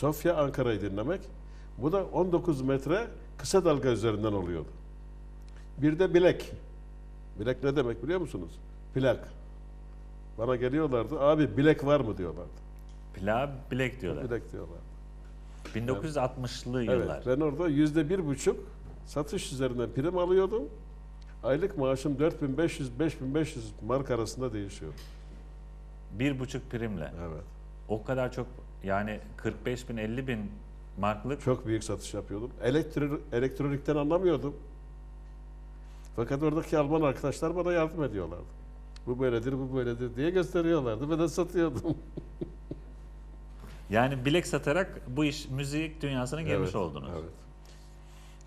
Sofya Ankara'yı dinlemek. Bu da 19 metre kısa dalga üzerinden oluyordu. Bir de bilek. Bilek ne demek biliyor musunuz? Plak. Bana geliyorlardı. Abi bilek var mı diyorlardı. Pilav bilek diyorlar. Bilek diyorlardı. 1960'lı Evet. yıllar. Ben orada yüzde bir buçuk satış üzerinden prim alıyordum. Aylık maaşım 4500-5500 mark arasında değişiyor. Bir buçuk primle. Evet. O kadar çok yani 45 bin 50 bin marklık Çok büyük satış yapıyordum. Elektro elektronikten anlamıyordum. Fakat oradaki Alman arkadaşlar bana yardım ediyorlardı. Bu böyledir, bu böyledir diye gösteriyorlardı. Ben de satıyordum. yani bilek satarak bu iş müzik dünyasına girmiş Evet, oldunuz. Evet.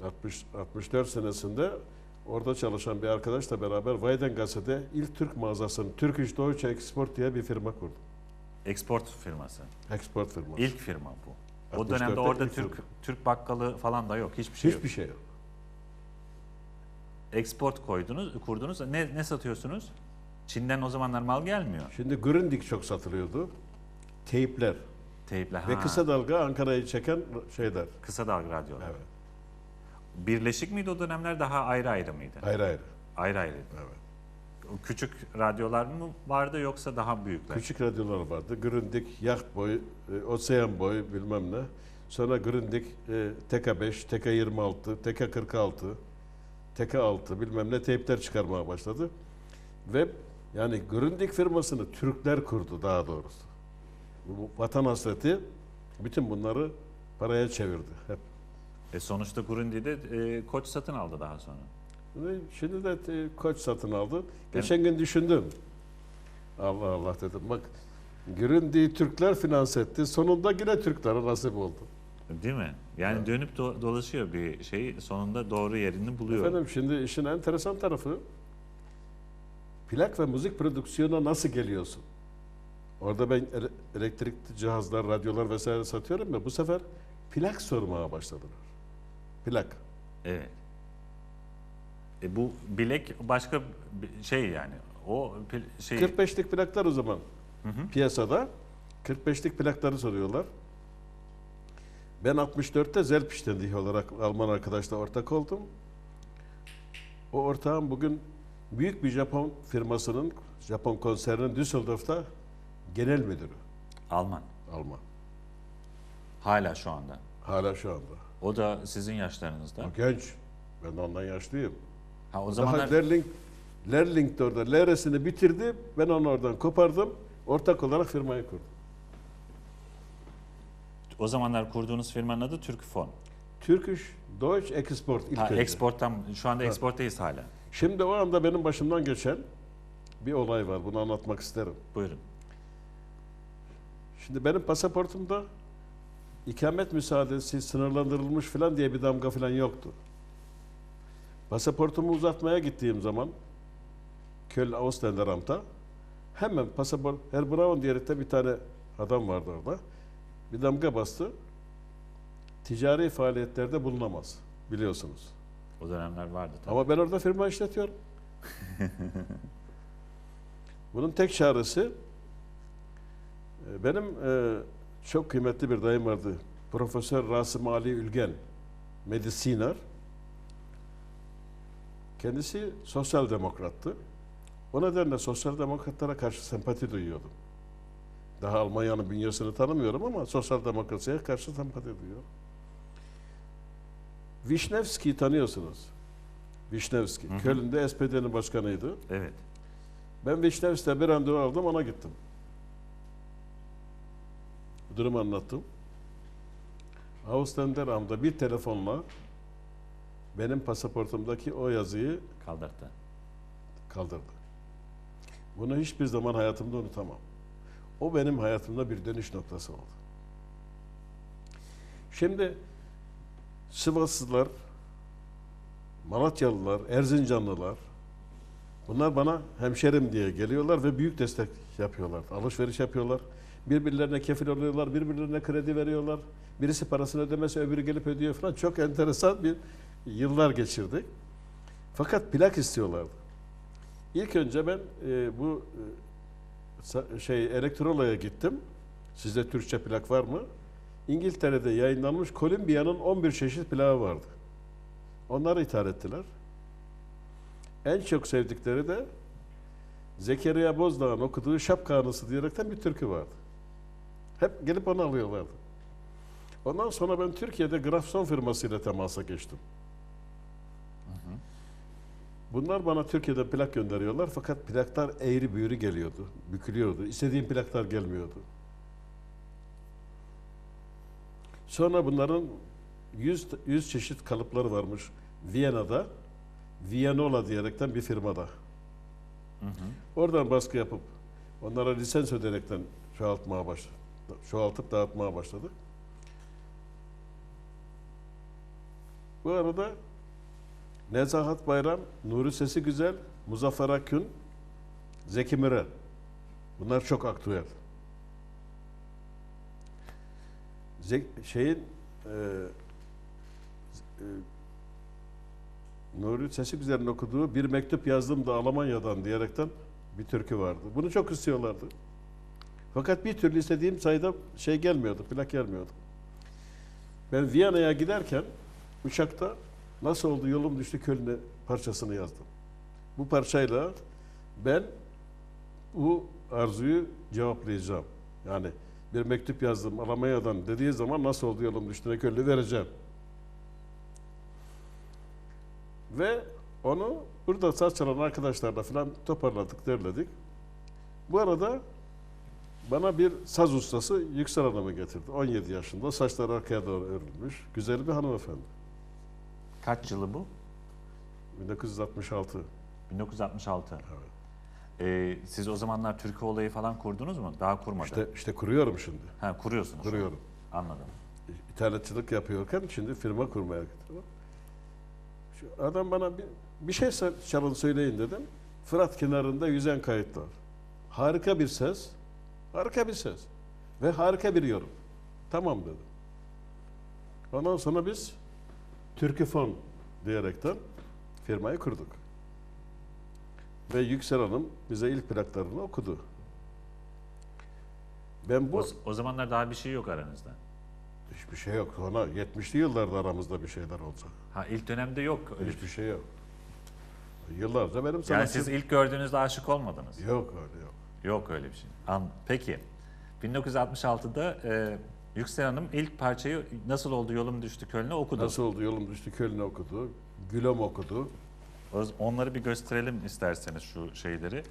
60, 64 senesinde orada çalışan bir arkadaşla beraber Weidengasse'de ilk Türk mağazasını Turkish Deutsche Export diye bir firma kurdum. Export firması. Export firması. İlk firma bu. O 64'te dönemde orada Türk firma. Türk bakkalı falan da yok. Hiçbir şey Hiçbir yok. şey yok. Export koydunuz, kurdunuz. Ne ne satıyorsunuz? Çin'den o zamanlar mal gelmiyor. Şimdi Grundig çok satılıyordu. Teypler Teyple. ve ha, kısa dalga Ankara'yı çeken şeyler. kısa dalga radyolar. Evet. Birleşik miydi o dönemler daha ayrı ayrı mıydı? Ayrı ayrı. Ayrı ayrı. Evet. Küçük radyolar mı vardı yoksa daha büyükler? Küçük radyolar vardı. Grundig, Yacht Boy, e, Ocean Boy bilmem ne. Sonra Grundig, e, TK5, TK26, TK46, TK6 bilmem ne teypler çıkarmaya başladı. Ve yani Grundig firmasını Türkler kurdu daha doğrusu. Bu vatan hasreti bütün bunları paraya çevirdi. Hep. E sonuçta Grundi'de e, koç satın aldı daha sonra. Şimdi de e, koç satın aldı. Geçen gün düşündüm. Allah Allah dedim. Bak Grundig'i Türkler finanse etti. Sonunda yine Türklere nasip oldu. Değil mi? Yani dönüp do- dolaşıyor bir şey sonunda doğru yerini buluyor. Efendim şimdi işin enteresan tarafı plak ve müzik prodüksiyona nasıl geliyorsun? Orada ben ele- elektrikli cihazlar, radyolar vesaire satıyorum ya bu sefer plak sormaya başladılar. Plak. Evet. E bu bilek başka bir şey yani. O şey 45'lik plaklar o zaman piyasada. 45'lik plakları soruyorlar. Ben 64'te Zelpiş'ten olarak Alman arkadaşla ortak oldum. O ortağım bugün büyük bir Japon firmasının, Japon konserinin Düsseldorf'ta genel müdürü. Alman. Alman. Hala şu anda. Hala şu anda. O da sizin yaşlarınızda. O genç. Ben ondan yaşlıyım. Ha o Daha zamanlar Lerling, Lerling de orada LR'sini bitirdi. Ben onu oradan kopardım. Ortak olarak firmayı kurdum. o zamanlar kurduğunuz firmanın adı Türkfon. Turkish Deutsch Export ilk Ha, önce. exporttan şu anda exporttayız hala. Şimdi o anda benim başımdan geçen bir olay var. Bunu anlatmak isterim. Buyurun. Şimdi benim pasaportumda ikamet müsaadesi sınırlandırılmış falan diye bir damga falan yoktu. Pasaportumu uzatmaya gittiğim zaman Köln Ausländeramt'a hemen pasaport Herr Braun diyerek bir tane adam vardı orada. Bir damga bastı. Ticari faaliyetlerde bulunamaz biliyorsunuz. O dönemler vardı tabii. Ama ben orada firma işletiyorum. Bunun tek çaresi e, benim e, çok kıymetli bir dayım vardı. Profesör Rasım Ali Ülgen, medisiner. Kendisi sosyal demokrattı. O nedenle sosyal demokratlara karşı sempati duyuyordum. Daha Almanya'nın bünyesini tanımıyorum ama sosyal demokrasiye karşı sempati duyuyorum. Vişnevski'yi tanıyorsunuz. Vişnevski. Köln'de SPD'nin başkanıydı. Evet. Ben Vişnevski'de bir randevu aldım, ona gittim. Durumu anlattım. Ausländeram'da bir telefonla benim pasaportumdaki o yazıyı Kaldırdı. kaldırdı. Bunu hiçbir zaman hayatımda unutamam. O benim hayatımda bir dönüş noktası oldu. Şimdi Sivaslılar, Malatyalılar, Erzincanlılar bunlar bana hemşerim diye geliyorlar ve büyük destek yapıyorlar. Alışveriş yapıyorlar. Birbirlerine kefil oluyorlar, birbirlerine kredi veriyorlar. Birisi parasını ödemese öbürü gelip ödüyor falan. Çok enteresan bir yıllar geçirdik. Fakat plak istiyorlardı. İlk önce ben e, bu e, şey Elektrola'ya gittim. Sizde Türkçe plak var mı? İngiltere'de yayınlanmış Columbia'nın 11 çeşit plağı vardı. Onları ithal ettiler. En çok sevdikleri de Zekeriya Bozdağ'ın okuduğu Şapka Anısı diyerekten bir türkü vardı. Hep gelip onu alıyorlardı. Ondan sonra ben Türkiye'de Grafson firmasıyla temasa geçtim. Bunlar bana Türkiye'den plak gönderiyorlar fakat plaklar eğri büğrü geliyordu, bükülüyordu. İstediğim plaklar gelmiyordu. Sonra bunların 100, 100 çeşit kalıpları varmış Viyana'da. Viyanola diyerekten bir firmada. Oradan baskı yapıp onlara lisans öderekten çoğaltmaya başladık. Çoğaltıp dağıtmaya başladık. Bu arada Nezahat Bayram, Nuri Sesi Güzel, Muzaffer Akün, Zeki Müren. Bunlar çok aktüel. Zek, şeyin e, e, Nuri Sesi Güzel'in okuduğu bir mektup yazdım da Almanya'dan diyerekten bir türkü vardı. Bunu çok istiyorlardı. Fakat bir türlü istediğim sayıda şey gelmiyordu, plak gelmiyordu. Ben Viyana'ya giderken uçakta nasıl oldu yolum düştü Köln'e parçasını yazdım. Bu parçayla ben bu arzuyu cevaplayacağım. Yani bir mektup yazdım Almanya'dan dediği zaman nasıl oldu yolum düştüğüne Köln'ü vereceğim. Ve onu burada saz çalan arkadaşlarla falan toparladık, derledik. Bu arada bana bir saz ustası Yüksel Hanım'ı getirdi. 17 yaşında, saçları arkaya doğru örülmüş. Güzel bir hanımefendi. Kaç yılı bu? 1966. 1966. Ee, siz o zamanlar Türkiye olayı falan kurdunuz mu? Daha kurmadı. İşte, işte kuruyorum şimdi. ha, kuruyorsunuz. Kuruyorum. Anladım. İthalatçılık yapıyorken şimdi firma kurmaya gittim. Şu adam bana bir, bir şey çalın söyleyin dedim. Fırat kenarında yüzen kayıtlar. Harika bir ses, harika bir ses ve harika bir yorum. Tamam dedim. Ondan sonra biz Türküfon diyerekten firmayı kurduk. Ve Yüksel Hanım bize ilk plaklarını okudu. Ben bu O, o zamanlar daha bir şey yok aranızda. Hiçbir şey yok. Sonra 70'li yıllarda aramızda bir şeyler olacak. Ha ilk dönemde yok öyle. Hiçbir şey yok. Yıllarca benim Yani sanatçım... siz ilk gördüğünüzde aşık olmadınız. Yok öyle yok. Yok öyle bir şey. An Peki. 1966'da e, Yüksel Hanım ilk parçayı Nasıl Oldu Yolum Düştü Köln'e okudu. Nasıl oldu yolum düştü Köln'ü okudu. Gülüm okudu. Onları bir gösterelim isterseniz şu şeyleri.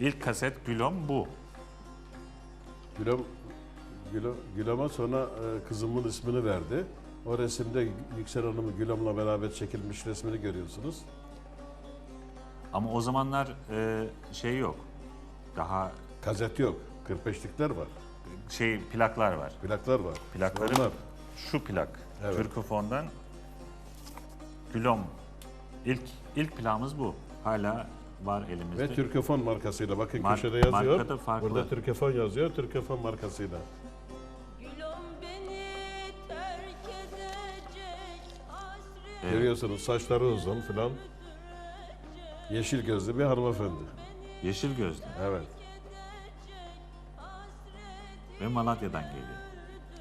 İlk kaset Gülom bu. Gülüm, Gülüm, Gülüm'e sonra e, kızımın ismini verdi. O resimde Yüksel Hanım'ı Gülüm'le beraber çekilmiş resmini görüyorsunuz. Ama o zamanlar e, şey yok. Daha Kazet yok. 45'likler var. Şey plaklar var. Plaklar var. Plakları Onlar. şu plak. Evet. Türkofon'dan Gülom. İlk ilk plağımız bu. Hala var elimizde. Ve Türkofon markasıyla bakın Mar- köşede yazıyor. marka da farklı. Burada Türkofon yazıyor. Türkofon markasıyla. Gülüm beni terk edecek hasret Evet. Görüyorsunuz saçları uzun filan. Yeşil gözlü bir hanımefendi. Yeşil gözlü Evet. Ve Malatya'dan geliyor.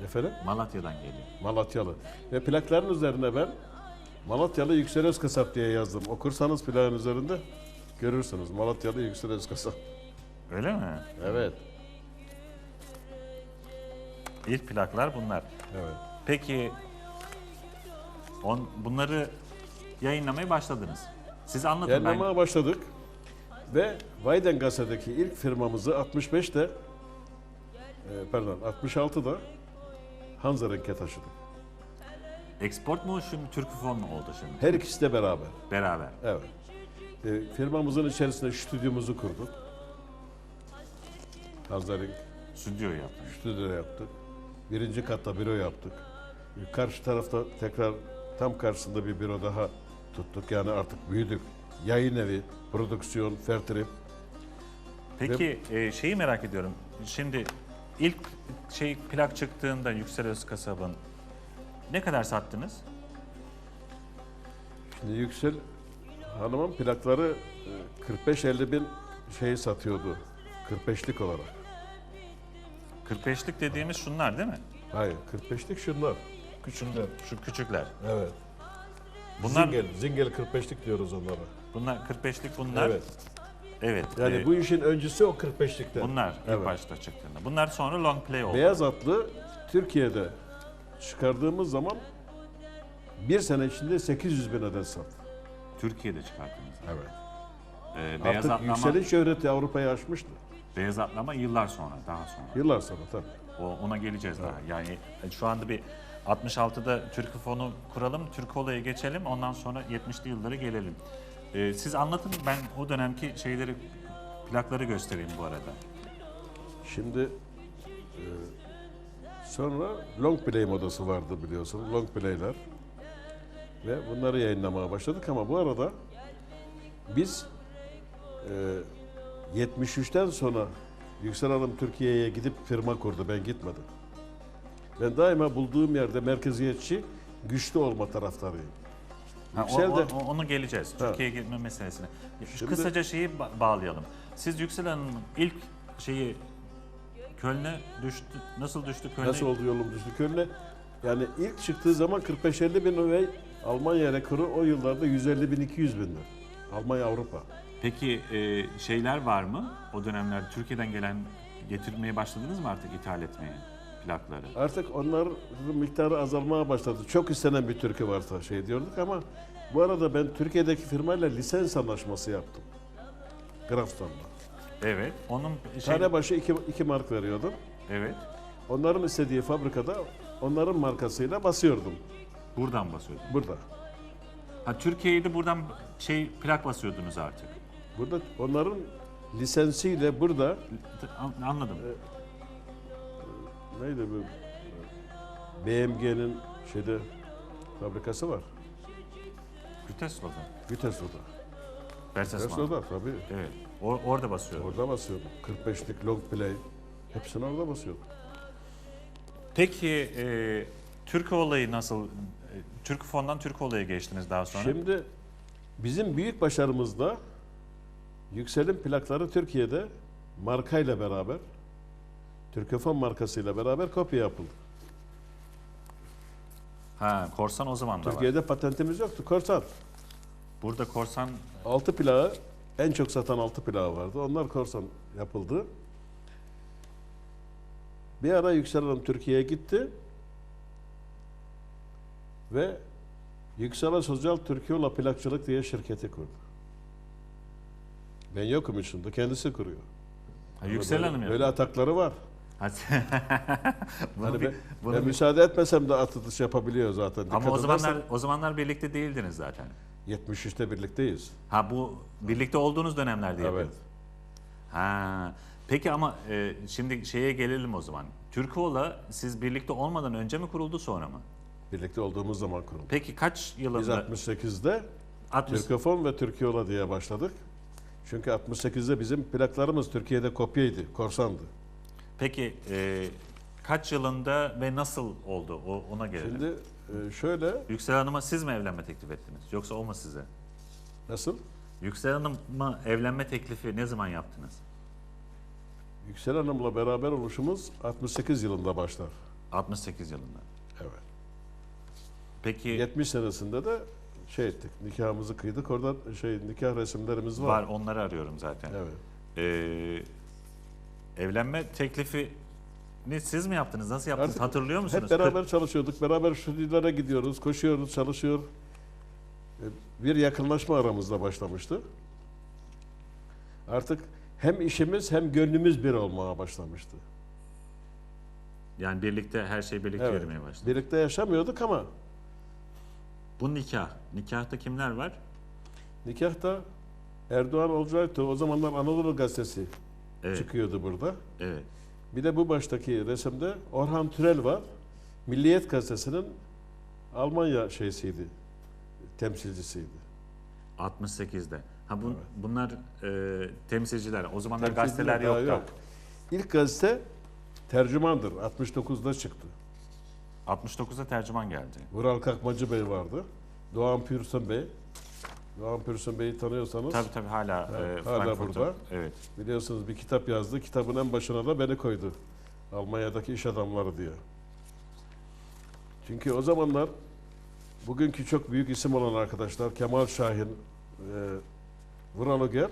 Efendim? Malatya'dan geliyor. Malatyalı. Ve plakların üzerine ben Malatyalı Yüksel Özkasap diye yazdım. Okursanız plakın üzerinde görürsünüz. Malatyalı Yüksel Özkasap. Öyle mi? Evet. İlk plaklar bunlar. Evet. Peki on, bunları yayınlamaya başladınız. Siz anlatın ben. Yayınlamaya başladık. Ve Weidengasse'deki ilk firmamızı 65'te e, pardon 66'da Hanzarenk'e taşıdık. Export mu şimdi Türkfon mu oldu şimdi? Her ikisi de beraber. Beraber. Evet. E, firmamızın içerisinde stüdyomuzu kurduk. Hanzarenk Stüdyo yaptınız. stüdyo yaptık. Birinci katta büro yaptık. E, Karşı tarafta tekrar tam karşısında bir büro daha tuttuk. Yani artık büyüdük. Yayın evi, prodüksiyon, fertrip. Peki e, şeyi merak ediyorum. Şimdi ilk şey plak çıktığında Yüksel Özkasab'ın ne kadar sattınız? Şimdi Yüksel Hanım'ın plakları e, 45-50 bin şey satıyordu. 45'lik olarak. 45'lik dediğimiz şunlar değil mi? Hayır 45'lik şunlar. Küçükler. Şu küçükler. Evet. Bunlar Zingel, zingel 45'lik diyoruz onlara. bunlar 45'lik bunlar. Evet. Evet. Yani e, bu işin öncüsü o 45'likten. bunlar ilk Evet. başta çıktığında. Bunlar sonra long play oldu. Beyaz atlı Türkiye'de çıkardığımız zaman bir sene içinde 800 bin adet sattı. Türkiye'de çıkarttınız. Evet. Ee, beyaz Artık atlama, yükseliş şöhreti Avrupa'yı aşmıştı. beyaz atlama yıllar sonra, daha sonra. Yıllar sonra tabii. O, ona geleceğiz daha. Yani e, şu anda bir 66'da Türk fonu kuralım, Türk olayı geçelim. Ondan sonra 70'li yıllara gelelim. Ee, siz anlatın, ben o dönemki şeyleri, plakları göstereyim bu arada. Şimdi e, sonra long play modası vardı biliyorsun. Long play'ler. Ve bunları yayınlamaya başladık ama bu arada biz e, 73'ten sonra Yüksel Hanım Türkiye'ye gidip firma kurdu. Ben gitmedim. Ben daima bulduğum yerde merkeziyetçi, güçlü olma taraftarıyım. Ha, o- Yüksel o- de o- onu geleceğiz. Ha. Türkiye'ye gitme meselesine. Şimdi- Kısaca şeyi ba- bağlayalım. Siz Yüksel Hanım'ın ilk şeyi Köln'e düştü. Nasıl düştü Köln'e? nasıl oldu yolum düştü Köln'e? Yani ilk çıktığı zaman 45-50 bin ve Almanya rekoru o yıllarda 150 bin 200 bindir. Almanya Avrupa. Peki e, şeyler var mı? O dönemlerde Türkiye'den gelen getirmeye başladınız mı artık ithal etmeye plakları? Artık onların miktarı azalmaya başladı. Çok istenen bir türkü varsa şey diyorduk ama bu arada ben Türkiye'deki firmayla lisans anlaşması yaptım. Grafton'la. Evet. Onun şey, Tane başı iki, iki mark veriyordum. evet. Onların istediği fabrikada onların markasıyla basıyordum Buradan basıyordun. burada. Ha Türkiye'ye de buradan şey plak basıyordunuz artık. Burada onların lisansiyle burada An- Anladım. Neydi bu BMG'nin şeyde fabrikası var. Güteslo'da. Viteslo'da. Bertelsmann. Viteslo'da tabii. Evet. O- orada basıyordun. Orada basıyordum. 45'lik long play. Hepsini orada basıyordum. Peki e, Türk olayı nasıl? e, Türk fondan Türk olayı geçtiniz daha sonra. Şimdi bizim büyük başarımızda Yüksel'in plakları Türkiye'de markayla beraber Türkofon markasıyla beraber kopya yapıldı. Ha korsan o zaman da var. Türkiye'de patentimiz yoktu. Korsan. Burada korsan 6 plağı en çok satan 6 plağı vardı. Onlar korsan yapıldı. Bir ara Yüksel Hanım Türkiye'ye gitti ve Yüksel Sosyal Türkiyola Plakçılık diye şirketi kurdu. Ben yokum içinde, kendisi kuruyor. ha, Yüksel böyle, Hanım Böyle atakları var. Bunu bir- bunu ben bir- müsaade etmesem de atış yapabiliyor zaten. ama Dikkat o zamanlar edersen o zamanlar birlikte değildiniz zaten. 73'te birlikteyiz. Ha bu birlikte olduğunuz dönemlerde Evet. yapıyordunuz. Ha. Peki ama e, şimdi şeye gelelim o zaman. Türkoğla siz birlikte olmadan önce mi kuruldu sonra mı? Birlikte olduğumuz zaman kuruldu. Peki kaç Biz yılında? 68'de 60. Türkofon ve Türkiyola diye başladık. Çünkü 68'de bizim plaklarımız Türkiye'de kopyaydı, korsandı. Peki e, kaç yılında ve nasıl oldu? O, ona gelelim. Şimdi e, şöyle, Yüksel Hanım'a siz mi evlenme teklif ettiniz? Yoksa o mu size? nasıl? Yüksel Hanım'a evlenme teklifi ne zaman yaptınız? Yüksel Hanım'la beraber oluşumuz 68 yılında başlar. 68 yılında. Evet. Peki 70 senesinde de şey ettik, nikahımızı kıydık. Orada şey nikah resimlerimiz var. var onları arıyorum zaten. Evet. Ee, evlenme teklifi ne siz mi yaptınız? Nasıl yaptınız? Artık Hatırlıyor musunuz? Hep beraber çalışıyorduk. Beraber stüdyolara gidiyoruz, koşuyoruz, çalışıyor. E, Bir yakınlaşma aramızda başlamıştı. Artık hem işimiz hem gönlümüz bir olmaya başlamıştı. Yani birlikte her şey birlikte Evet. yürümeye başladı. Birlikte yaşamıyorduk ama Bu nikah. Nikahta kimler var? nikahta Erdoğan olacaktı. O zamanlar Anadolu Gazetesi Evet. çıkıyordu burada. Evet. Bir de bu baştaki resimde Orhan Türel var. Milliyet Gazetesi'nin Almanya şeysiydi, temsilcisiydi. 68'de. Ha bu, bunlar e, temsilciler. O zamanlar Temsilciler gazeteler yoktu. yok. İlk gazete tercümandır. 69'da çıktı. 69'da tercüman geldi. Vural Kalkmacı Bey vardı. Doğan Pürsün Bey. Doğan Pürsün Bey'i tanıyorsanız Tabii tabii hala Evet, e, hala burada. Evet. biliyorsunuz bir kitap yazdı. Kitabın en başına da beni koydu. Almanya'daki iş adamları diye. Çünkü o zamanlar bugünkü çok büyük isim olan arkadaşlar Kemal Şahin, e, Vural Öger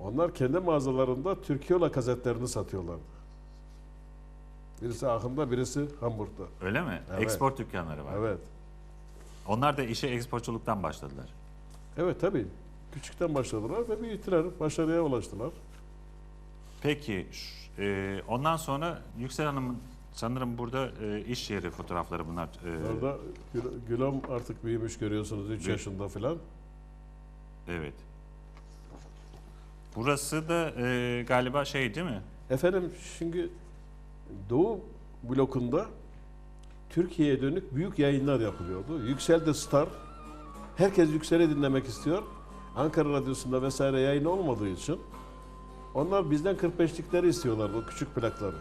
onlar kendi mağazalarında Türkiyola kasetlerini satıyorlardı. Birisi Ahım'da, birisi Hamburg'da. Öyle mi? Evet. Export dükkanları var. Evet. Onlar da işe eksportçuluktan başladılar. Evet tabii. Küçükten başladılar ve büyüttüler. Başarıya ulaştılar. Peki e, ondan sonra Yüksel Hanım'ın sanırım burada e, iş yeri fotoğrafları bunlar. E, Orada Gül- Gülüm artık büyümüş görüyorsunuz 3 Ve- yaşında falan. Evet. Burası da e, galiba şey değil mi? Efendim şimdi Doğu blokunda Türkiye'ye dönük büyük yayınlar yapılıyordu. Yüksel de Star. Herkes Yüksel'i dinlemek istiyor. Ankara Radyosu'nda vesaire yayın olmadığı için onlar bizden 45'likleri istiyorlardı o küçük plakları.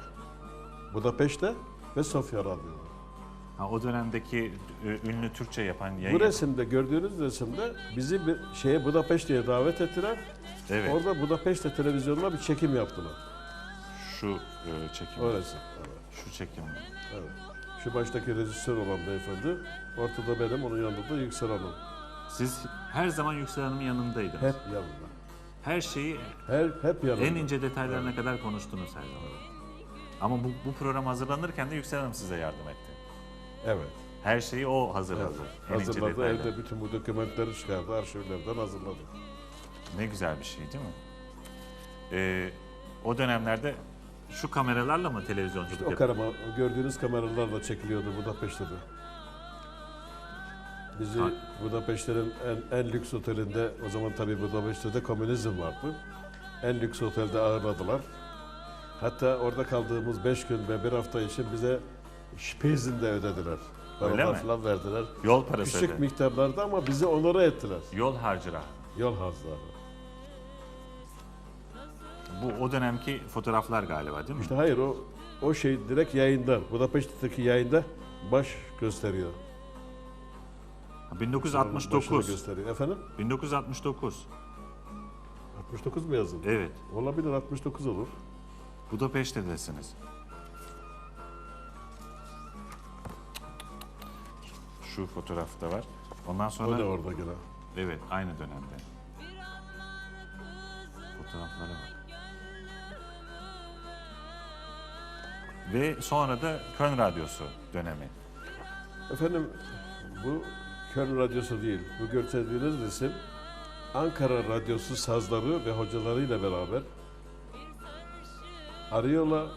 Budapeşte ve Sofya Radyo'da. Ha, o dönemdeki e, ünlü Türkçe yapan Bu yayın. resimde gördüğünüz resimde bizi bir şeye Budapeşte'ye davet ettiler. Evet. Orada Budapeşte televizyonuna bir çekim yaptılar. Şu e, çekim. O resim. Evet. Şu çekim. Evet. Şu baştaki rejisör olan beyefendi, ortada benim, onun yanında da Yüksel Hanım. Siz her zaman Yüksel Hanım'ın yanındaydınız. Hep yanında. Her şeyi Her, hep yanında. en ince detaylarına kadar konuştunuz her zaman. Ama bu, bu program hazırlanırken de Yüksel Hanım size yardım etti. Evet. Her şeyi o hazırladı. En ince Hazırladı, detaylar. evde bütün bu dokümentleri çıkardı, arşivlerden hazırladı. Ne güzel bir şey değil mi? Ee, o dönemlerde şu kameralarla mı televizyonculuk O yapıyor? karama, o gördüğünüz kameralarla çekiliyordu Budapeşte'de. Bizi Ha. Budapeşte'nin en, en lüks otelinde, o zaman tabii Budapeşte'de komünizm vardı. En lüks otelde ağırladılar. Hatta orada kaldığımız beş gün ve bir hafta için bize Spezin de ödediler. Paralar falan verdiler. Yol parası Küçük öde. miktarlarda ama bizi onore ettiler. Yol harcıra. Yol hazları. Bu o dönemki fotoğraflar galiba değil mi? İşte hayır o o şey direkt yayında. Budapeşte'deki yayında baş gösteriyor. Ha, Başını 1969. gösteriyor. Efendim? 1969. 69 mu yazıldı? Evet. Olabilir 69 olur. Budapeşte'desiniz. Şu fotoğrafta var. Ondan O sonra da orada gene. evet aynı dönemde. Fotoğraflara bak. Ve sonra da Köln Radyosu dönemi. Efendim bu Köln Radyosu değil. Bu gösterdiğiniz resim Ankara Radyosu sazları ve hocalarıyla beraber Ariola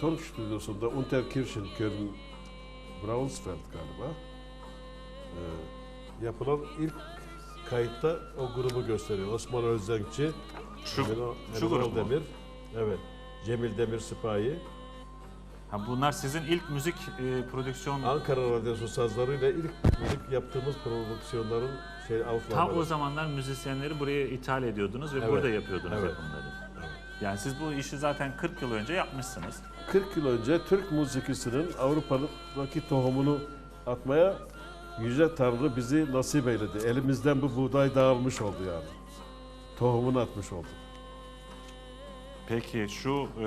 Ton Stüdyosu'nda Unterkirchen Köln Braunfeld galiba ee, yapılan ilk kayıtta o grubu gösteriyor. Osman Özdenkçi, Şu, şu Emino grup? Demir, evet, Cemil Demir Sipahi, Ha, bunlar sizin ilk müzik e, prodüksiyon Ankara Radyosu sazlarıyla ilk müzik yaptığımız prodüksiyonların şey outline'ları. o zamanlar müzisyenleri buraya ithal ediyordunuz ve Evet. burada yapıyordunuz Evet. yapımları. Yani siz bu işi zaten 40 yıl önce yapmışsınız. 40 yıl önce Türk müzikisinin Avrupa'daki tohumunu atmaya Yüce Tanrı bizi nasip eyledi. Elimizden bu buğday dağılmış oldu yani. Tohumunu atmış oldu. Peki şu e,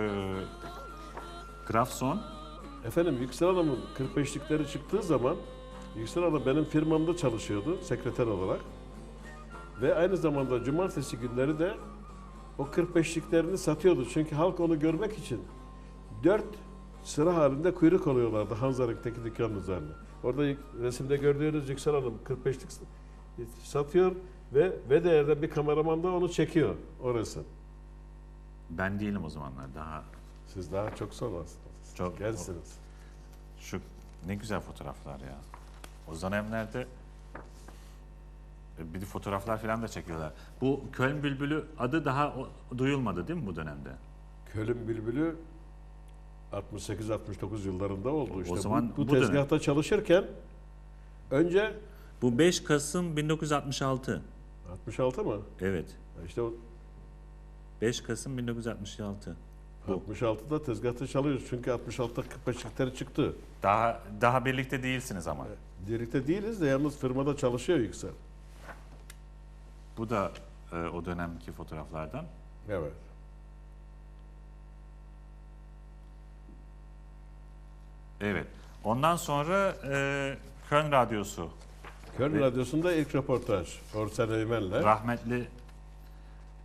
Grafson Efendim Yüksel Hanım'ın 45'likleri çıktığı zaman Yüksel Hanım benim firmamda çalışıyordu sekreter olarak. Ve aynı zamanda cumartesi günleri de o 45'liklerini satıyordu. Çünkü halk onu görmek için dört sıra halinde kuyruk oluyorlardı Hanzarık'taki dükkanın üzerine. Orada resimde gördüğünüz Yüksel Hanım 45'lik satıyor ve ve değerden bir kameraman da onu çekiyor o resim. ben değilim o zamanlar daha Siz daha çok sonrasınız. Çok- Gelsiniz. şu ne güzel fotoğraflar ya. O dönemlerde e, bir de fotoğraflar falan da çekiyorlar. Bu Köln Bülbülü adı daha o- duyulmadı değil mi bu dönemde? Köln Bülbülü 68-69 yıllarında oldu işte. zaman bu, bu, bu dönem. tezgahta çalışırken önce Bu 5 Kasım 1966. 66 mı? Evet. İşte o 5 Kasım 1966. Bu. 66'da tezgahta çalıyoruz. Çünkü 66'da 45'likleri çıktı. Daha daha birlikte değilsiniz ama. Birlikte değiliz de yalnız firmada çalışıyor Yüksel. Bu da e, o dönemki fotoğraflardan. Evet. Evet. Ondan sonra e, Köln Radyosu. Köln Radyosu'nda ilk röportaj. Orsen Öymen'le. Rahmetli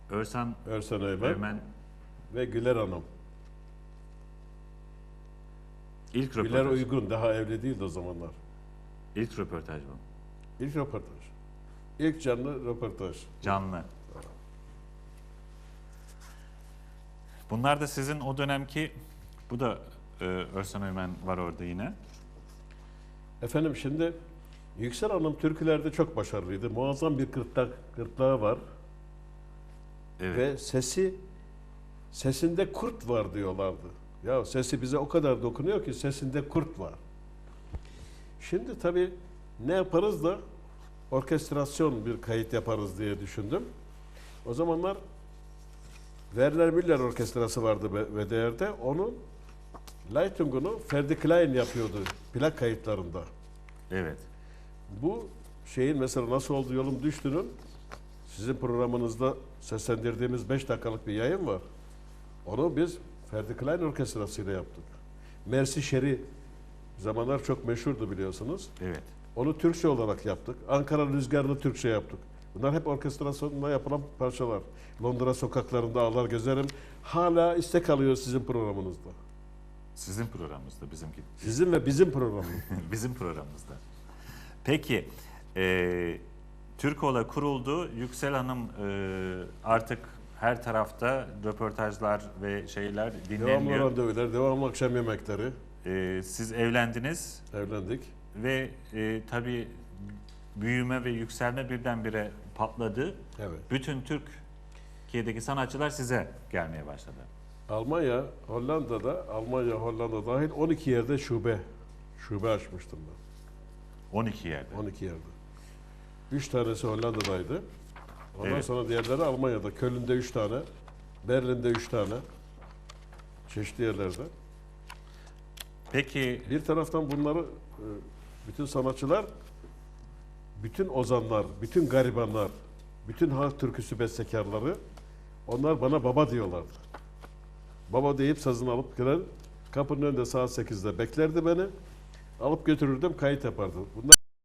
Örsan Örsen Öymen Ömen ve Güler Hanım. ilk Güler röportaj. Uygun daha evli değildi o zamanlar. İlk röportaj bu. İlk röportaj. İlk canlı röportaj. Canlı. Bunlar da sizin o dönemki, bu da e, Örsan Ömen var orada yine. Efendim şimdi Yüksel Hanım türkülerde çok başarılıydı. Muazzam bir gırtlak, gırtlağı var. Evet. Ve sesi, sesinde kurt var diyorlardı. Ya sesi bize o kadar dokunuyor ki sesinde kurt var. Şimdi tabii ne yaparız da orkestrasyon bir kayıt yaparız diye düşündüm. O zamanlar Werner Müller Orkestrası vardı VDR'de. Onun Leitung'unu Ferdi Klein yapıyordu plak kayıtlarında. Evet. Bu şeyin mesela nasıl oldu yolum düştü'nün sizin programınızda seslendirdiğimiz 5 dakikalık bir yayın var. Onu biz Ferdi Klein Orkestrası ile yaptık. Mersi Şeri zamanlar çok meşhurdu biliyorsunuz. Evet. Onu Türkçe olarak yaptık. Ankara Rüzgarı'nı Türkçe yaptık. Bunlar hep orkestrasyonla yapılan parçalar. Londra sokaklarında ağlar gezerim. Hala istek alıyor sizin programınızda. Sizin programımızda bizimki. Sizin ve bizim programımız. Bizim programımızda. Peki, e, Türkola kuruldu. Yüksel Hanım e, artık her tarafta röportajlar ve şeyler devamlı dinleniyor. randevular, devamlı akşam yemekleri. E, siz evlendiniz Evlendik. ve e, tabii büyüme ve yükselme birdenbire patladı. Evet. Bütün Türkiye'deki sanatçılar size gelmeye başladı. Almanya, Hollanda'da, Almanya, Hollanda dahil 12 yerde şube şube açmıştım ben. 12 yerde. 12 yerde. 3 tanesi Hollanda'daydı. Ondan Evet. sonra diğerleri Almanya'da. Köln'de 3 tane, Berlin'de 3 tane. Çeşitli yerlerde. Peki Bir taraftan bunları e, bütün sanatçılar, bütün ozanlar, bütün garibanlar, bütün halk türküsü bestekarları onlar bana baba diyorlardı. Baba deyip sazını alıp girer, kapının önünde saat 8'de beklerdi beni. Alıp götürürdüm, kayıt yapardı. Bunlar